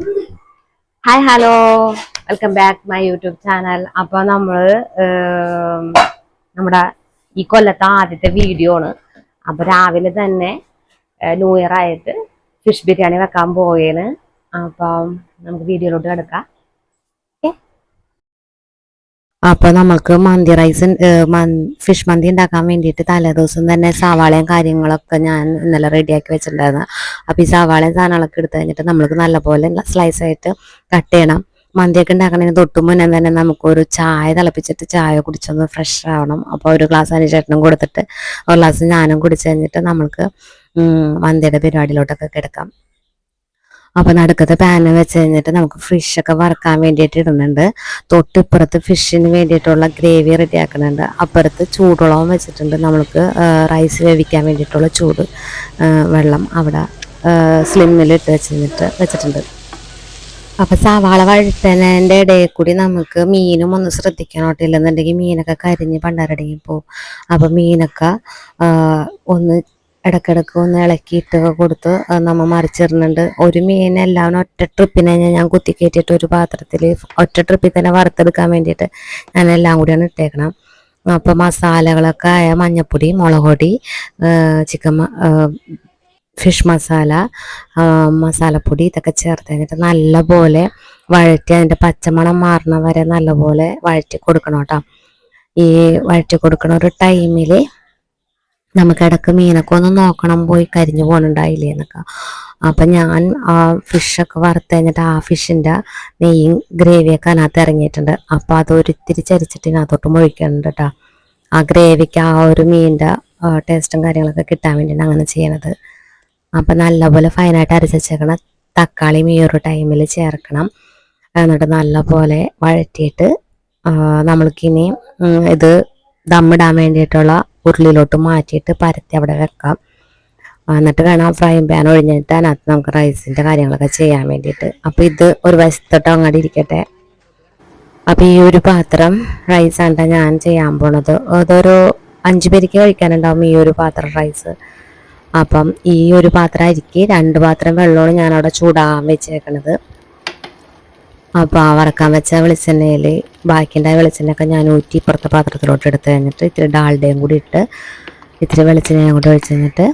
Hi hello welcome back my YouTube channel അപ്പൊ നമ്മൾ നമ്മുടെ ഈ കൊല്ലത്തെ ആദ്യത്തെ വീഡിയോ ആണ്. അപ്പൊ രാവിലെ തന്നെ ന്യൂ ഇയർ ആയിട്ട് ഫിഷ് ബിരിയാണി വെക്കാൻ പോയേന് അപ്പം നമുക്ക് വീഡിയോയിലോട്ട് കിടക്കാം. അപ്പൊ നമുക്ക് മന്തി റൈസ് ഫിഷ് മന്തി ഉണ്ടാക്കാൻ വേണ്ടിയിട്ട് തലേദിവസം തന്നെ സവാളയും കാര്യങ്ങളൊക്കെ ഞാൻ ഇന്നലെ റെഡിയാക്കി വെച്ചിട്ടുണ്ടായിരുന്നു അപ്പൊ ഈ സവാളയും സാധനങ്ങളൊക്കെ എടുത്തു കഴിഞ്ഞിട്ട് നമ്മൾക്ക് നല്ലപോലെ സ്ലൈസ് ആയിട്ട് കട്ട് ചെയ്യണം. മന്തിയൊക്കെ ഉണ്ടാക്കണതിന് തൊട്ട് മുന്നേ തന്നെ നമുക്കൊരു ചായ തിളപ്പിച്ചിട്ട് ചായ കുടിച്ചൊന്ന് ഫ്രഷ് ആവണം. അപ്പോൾ ഒരു ഗ്ലാസ് അനുചേട്ടനും കൊടുത്തിട്ട്. ഒരു ഗ്ലാസ് ഞാനും കുടിച്ചു കഴിഞ്ഞിട്ട് നമ്മൾക്ക് മന്തിയുടെ പരിപാടിയിലോട്ടൊക്കെ കിടക്കാം. അപ്പൊ നടുക്കത്തെ പാന് വെച്ച് കഴിഞ്ഞിട്ട് നമുക്ക് ഒക്കെ വറക്കാൻ വേണ്ടിയിട്ട് ഇടുന്നുണ്ട്. തൊട്ടിപ്പുറത്ത് ഫിഷിന് വേണ്ടിയിട്ടുള്ള ഗ്രേവി റെഡി ആക്കുന്നുണ്ട്. അപ്പുറത്ത് ചൂടുവെള്ളവും വെച്ചിട്ടുണ്ട്. നമ്മൾക്ക് റൈസ് വേവിക്കാൻ വേണ്ടിയിട്ടുള്ള ചൂട് വെള്ളം അവിടെ സ്ലിമ്മിൽ ഇട്ട് വെച്ചിട്ട് വെച്ചിട്ടുണ്ട്. അപ്പം സവാള വഴുത്തനേന്റെ ഇടയിൽ കൂടി നമുക്ക് മീനും ഒന്ന് ശ്രദ്ധിക്കണം കേട്ടോ. മീനൊക്കെ കരിഞ്ഞ് പണ്ടാരടങ്ങി പോകും അപ്പം മീനൊക്കെ ഒന്ന് ഇടക്കിടക്ക് ഒന്ന് ഇളക്കിയിട്ടൊക്കെ കൊടുത്ത് നമ്മൾ നമ്മ മറിച്ചിടുന്നുണ്ട്. ഒരു മീൻ എല്ലാം ഒറ്റ ട്രിപ്പിനെ ഞാൻ ഞാൻ കുത്തി കയറ്റിയിട്ട് ഒരു പാത്രത്തിൽ ഒറ്റ ട്രിപ്പിൽ തന്നെ വറുത്തെടുക്കാൻ വേണ്ടിയിട്ട് ഞാൻ എല്ലാം കൂടിയാണ് ഇട്ടേക്കണം അപ്പോൾ മസാലകളൊക്കെ ആയ മഞ്ഞപ്പൊടി മുളക് പൊടി ചിക്കൻ ഫിഷ് മസാല മസാലപ്പൊടി ഇതൊക്കെ ചേർത്ത് കഴിഞ്ഞിട്ട് നല്ലപോലെ വഴറ്റി അതിന്റെ പച്ചമണം മാറണ വരെ നല്ലപോലെ വഴറ്റി കൊടുക്കണം കേട്ടോ. ഈ വഴറ്റി കൊടുക്കണ ഒരു ടൈമിൽ നമുക്ക് ഇടയ്ക്ക് മീനൊക്കെ ഒന്ന് നോക്കണം പോയി കരിഞ്ഞു പോകണുണ്ടായില്ലേ എന്നൊക്കെ. അപ്പം ഞാൻ ആ ഫിഷൊക്കെ വറുത്ത് കഴിഞ്ഞിട്ട് ആ ഫിഷിന്റെ നെയ്യും ഗ്രേവിയൊക്കെ അതിനകത്ത് ഇറങ്ങിയിട്ടുണ്ട്. അപ്പോൾ അതൊരിത്തിരി ചരിച്ചിട്ട് ഇതിനകത്തോട്ട് മുഴിക്കുന്നുണ്ട് കേട്ടോ. ആ ഗ്രേവിക്ക് ആ ഒരു മീനിന്റെ ടേസ്റ്റും കാര്യങ്ങളൊക്കെ കിട്ടാൻ വേണ്ടിയാണ് അങ്ങനെ ചെയ്യണത്. അപ്പം നല്ലപോലെ ഫൈനായിട്ട് അരച്ച് വെച്ചേക്കണം തക്കാളിയും ഈ ഒരു ടൈമിൽ ചേർക്കണം. എന്നിട്ട് നല്ലപോലെ വഴറ്റിയിട്ട് നമ്മൾക്കിനി ഇത് ദമ്മിടാൻ വേണ്ടിയിട്ടുള്ള ഉരുളിയിലോട്ട് മാറ്റിയിട്ട് പരത്തി അവിടെ വെക്കാം. എന്നിട്ട് വേണം ഫ്രൈ പാൻ ഒഴിഞ്ഞിട്ട് അതിനകത്ത് നമുക്ക് റൈസിന്റെ കാര്യങ്ങളൊക്കെ ചെയ്യാൻ വേണ്ടിയിട്ട്. അപ്പോൾ ഇത് ഒരു വശത്തോട്ട് അങ്ങോട്ട് ഇരിക്കട്ടെ. അപ്പോൾ ഈ ഒരു പാത്രം റൈസ് ആണ്ട ഞാൻ ചെയ്യാൻ പോണത്. അതൊരു അഞ്ച് പേർക്ക് കഴിക്കാനുണ്ടാവും ഈ ഒരു പാത്രം റൈസ് അപ്പം ഈ ഒരു പാത്രം അരിക്ക് രണ്ട് പാത്രം വെള്ളമാണ് ഞാനവിടെ ചൂടാൻ വെച്ചേക്കണത്. അപ്പോൾ ആ വറക്കാൻ വെച്ച വെളിച്ചെണ്ണയിൽ ബാക്കിന്റെ വെളിച്ചെണ്ണയൊക്കെ ഞാൻ ഊറ്റി ഇപ്പുറത്തെ പാത്രത്തിലോട്ട് എടുത്ത് കഴിഞ്ഞിട്ട് ഇത്തിരി ഡാൾഡയും കൂടി ഇട്ട് ഇത്തിരി വെളിച്ചെണ്ണയും കൂടി ഒഴിച്ച് കഴിഞ്ഞിട്ട്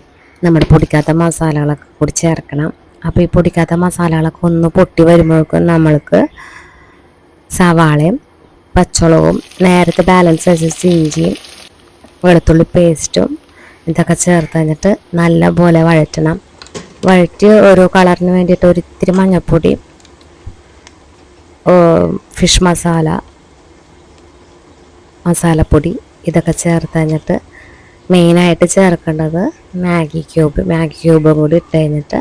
നമ്മുടെ പൊടിക്കാത്ത മസാലകളൊക്കെ കൂടി ചേർക്കണം. അപ്പോൾ ഈ പൊടിക്കാത്ത മസാലകളൊക്കെ ഒന്ന് പൊട്ടി വരുമ്പോഴേക്കും നമ്മൾക്ക് സവാളയും പച്ചമുളകും നേരത്തെ ബാലൻസ് അനുസരിച്ച് ഇഞ്ചിയും വെളുത്തുള്ളി പേസ്റ്റും ഇതൊക്കെ ചേർത്ത് കഴിഞ്ഞിട്ട് നല്ലപോലെ വഴറ്റണം. വഴറ്റി ഓരോ കളറിന് വേണ്ടിയിട്ട് ഒരു ഇത്തിരി മഞ്ഞൾപ്പൊടി ഫിഷ് മസാല മസാലപ്പൊടി ഇതൊക്കെ ചേർത്ത് കഴിഞ്ഞിട്ട് മെയിനായിട്ട് ചേർക്കേണ്ടത് മാഗി ക്യൂബ് മാഗി ക്യൂബും കൂടി ഇട്ട് കഴിഞ്ഞിട്ട്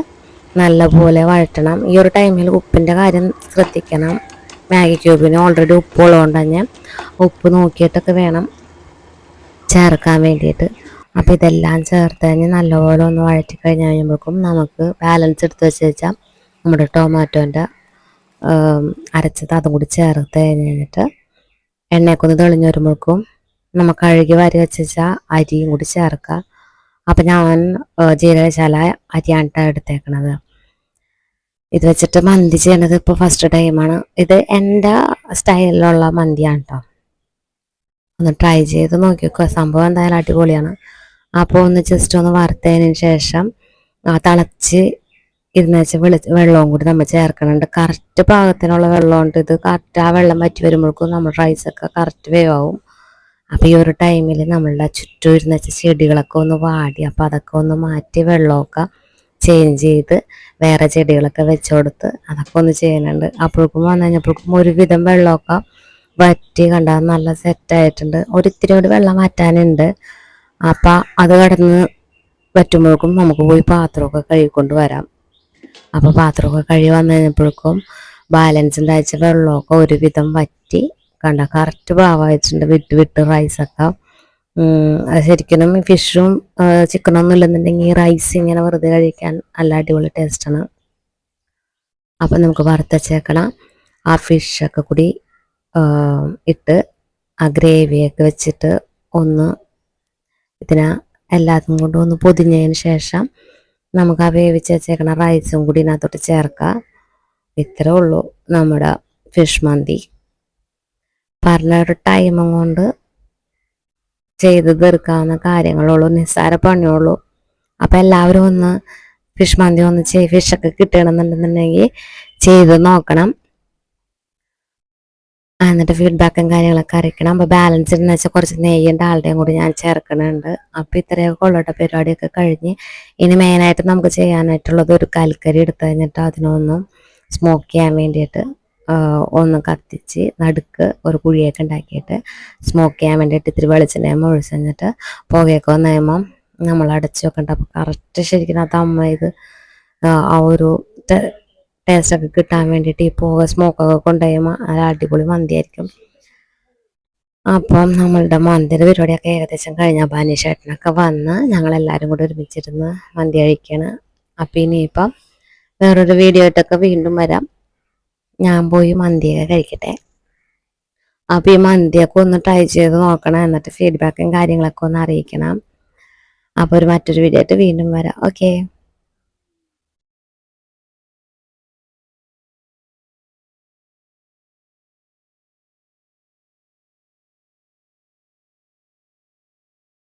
നല്ലപോലെ വഴറ്റണം. ഈ ഒരു ടൈമിൽ ഉപ്പിന്റെ കാര്യം ശ്രദ്ധിക്കണം. മാഗി ക്യൂബിന് ഓൾറെഡി ഉപ്പുള്ളതുകൊണ്ട് തന്നെ ഉപ്പ് നോക്കിയിട്ടൊക്കെ വേണം ചേർക്കാൻ വേണ്ടിയിട്ട്. അപ്പോൾ ഇതെല്ലാം ചേർത്ത് കഴിഞ്ഞ് നല്ലപോലെ ഒന്ന് വഴറ്റി കഴിഞ്ഞ് കഴിയുമ്പോഴേക്കും നമുക്ക് ബാലൻസ് എടുത്ത് വെച്ച് വെച്ചാൽ നമ്മുടെ ടൊമാറ്റോന്റെ അരച്ചത് അതും കൂടി ചേർത്ത് കഴിഞ്ഞ് കഴിഞ്ഞിട്ട് എണ്ണയൊക്കെ ഒന്ന് തെളിഞ്ഞ് വരുമ്പോഴേക്കും നമുക്ക് അഴുകി വരി വെച്ച് വെച്ചാൽ അരിയും കൂടി ചേർക്കുക അപ്പം ഞാൻ ജീരകശാല അരിയാണ് എടുത്തേക്കണത്. ഇത് വെച്ചിട്ട് മന്തി ചെയ്യണത് ഇപ്പോൾ ഫസ്റ്റ് ടൈമാണ് ഇത് എന്റെ സ്റ്റൈലിലുള്ള മന്തിയാണ് കേട്ടോ ഒന്ന് ട്രൈ ചെയ്ത് നോക്കിക്കോ. സംഭവം എന്തായാലും അടിപൊളിയാണ്. അപ്പോൾ ഒന്ന് ജസ്റ്റ് ഒന്ന് വറുത്തതിന് ശേഷം തിളച്ച് ഇരുന്ന് വെച്ച വെളി വെള്ളവും കൂടി നമ്മൾ ചേർക്കണുണ്ട്. കറക്റ്റ് പാകത്തിനുള്ള വെള്ളമുണ്ട്. ഇത് കറക്റ്റ് ആ വെള്ളം വറ്റി വരുമ്പോഴേക്കും നമ്മൾ റൈസൊക്കെ കറക്റ്റ് വേവാവും. അപ്പോൾ ഈ ഒരു ടൈമിൽ നമ്മളുടെ ചുറ്റും ഇരുന്ന് വെച്ച ചെടികളൊക്കെ ഒന്ന് വാടി അപ്പോൾ അതൊക്കെ ഒന്ന് മാറ്റി വെള്ളമൊക്കെ ചേഞ്ച് ചെയ്ത് വേറെ ചെടികളൊക്കെ വെച്ച് കൊടുത്ത് അതൊക്കെ ഒന്ന് ചെയ്യുന്നുണ്ട്. അപ്പോഴേക്കും വന്നു കഴിഞ്ഞപ്പോഴേക്കും ഒരുവിധം വെള്ളമൊക്കെ വറ്റി കണ്ടാൽ നല്ല സെറ്റായിട്ടുണ്ട് ഒരിത്തിരി കൂടി വെള്ളം മാറ്റാനുണ്ട് അപ്പം അത് കടന്ന് വറ്റുമ്പോഴേക്കും നമുക്ക് പോയി പാത്രമൊക്കെ കഴുകിക്കൊണ്ട് വരാം. അപ്പോൾ പാത്രമൊക്കെ കഴുകി വന്നു കഴിഞ്ഞപ്പോഴേക്കും ബാലൻസ് ഉണ്ടായിച്ച വെള്ളമൊക്കെ ഒരുവിധം വറ്റി. കണ്ട? കറക്റ്റ് ഭാവമായിട്ടുണ്ട് വിട്ട് വിട്ട് റൈസൊക്കെ ശരിക്കും ഫിഷും ചിക്കനും ഒന്നും ഇല്ലെന്നുണ്ടെങ്കിൽ റൈസ് ഇങ്ങനെ വെറുതെ കഴിക്കാൻ നല്ല അടിപൊളി ടേസ്റ്റാണ് അപ്പം നമുക്ക് വറുത്തച്ചേക്കണം ആ ഫിഷൊക്കെ കൂടി ഇട്ട് ആ ഗ്രേവിയൊക്കെ വെച്ചിട്ട് ഒന്ന് ഇതിനെ എല്ലാതും കൊണ്ടും ഒന്ന് പൊതിഞ്ഞതിന് ശേഷം നമുക്ക് ആ വേവിച്ച് വെച്ചേക്കണ റൈസും കൂടി ഇതിനകത്തോട്ട് ചേർക്കാം. ഇത്രേ ഉള്ളൂ നമ്മുടെ ഫിഷ് മന്തി. പറഞ്ഞൊരു ടൈമും കൊണ്ട് ചെയ്ത് തീർക്കാവുന്ന കാര്യങ്ങളുള്ളൂ. നിസ്സാര പണിയുള്ളൂ. അപ്പം എല്ലാവരും ഒന്ന് ഫിഷ് മന്തി ഒന്ന് ചെയ് ഫിഷൊക്കെ കിട്ടണമെന്നുണ്ടെന്നുണ്ടെങ്കിൽ ചെയ്ത് നോക്കണം. എന്നിട്ട് ഫീഡ്ബാക്കും കാര്യങ്ങളൊക്കെ അറിയിക്കണം. അപ്പോൾ ബാലൻസ് എന്ന് വെച്ചാൽ കുറച്ച് നെയ്യും ഡാളുടെയും കൂടി ഞാൻ ചേർക്കുന്നുണ്ട് അപ്പോൾ ഇത്രയൊക്കെ ഉള്ളോട്ടെ പരിപാടിയൊക്കെ കഴിഞ്ഞ്. ഇനി മെയിനായിട്ട് നമുക്ക് ചെയ്യാനായിട്ടുള്ളത് ഒരു കൽക്കരി എടുത്ത് കഴിഞ്ഞിട്ട് അതിനൊന്നും സ്മോക്ക് ചെയ്യാൻ വേണ്ടിയിട്ട് ഒന്ന് കത്തിച്ച് നടുക്ക് ഒരു കുഴിയൊക്കെ ഉണ്ടാക്കിയിട്ട് സ്മോക്ക് ചെയ്യാൻ വേണ്ടിയിട്ട് ഇത്തിരി വെളിച്ചെണ്ണയും ഒഴിച്ച് കഴിഞ്ഞിട്ട് പുകയൊക്കെ വന്നു കഴിയുമ്പം നമ്മൾ അടച്ചു വെക്കണ്ട. അപ്പോൾ കറക്റ്റ് ശരിക്കും അത് അമ്മ ഇത് ആ ഒരു ടേസ്റ്റ് ഒക്കെ കിട്ടാൻ വേണ്ടിയിട്ട് ഈ പുക സ്മോക്കൊക്കെ കൊണ്ടുപോയുമ്പോൾ അത് അടിപൊളി മന്തിയായിരിക്കും. അപ്പം നമ്മളുടെ മന്തിയുടെ പരിപാടിയൊക്കെ ഏകദേശം കഴിഞ്ഞ ബാനിഷേട്ടനൊക്കെ വന്ന് ഞങ്ങളെല്ലാവരും കൂടി ഒരുമിച്ചിരുന്ന് മന്തി കഴിക്കുകയാണ് അപ്പം ഇനിയിപ്പം വേറൊരു വീഡിയോ ആയിട്ടൊക്കെ വീണ്ടും വരാം. ഞാൻ പോയി മന്തിയൊക്കെ കഴിക്കട്ടെ. അപ്പം ഈ മന്തിയൊക്കെ ഒന്ന് ട്രൈ ചെയ്ത് നോക്കണം എന്നിട്ട് ഫീഡ്ബാക്കും കാര്യങ്ങളൊക്കെ ഒന്ന് അറിയിക്കണം. അപ്പോൾ ഒരു മറ്റൊരു വീഡിയോ ആയിട്ട് വീണ്ടും വരാം. ഓക്കെ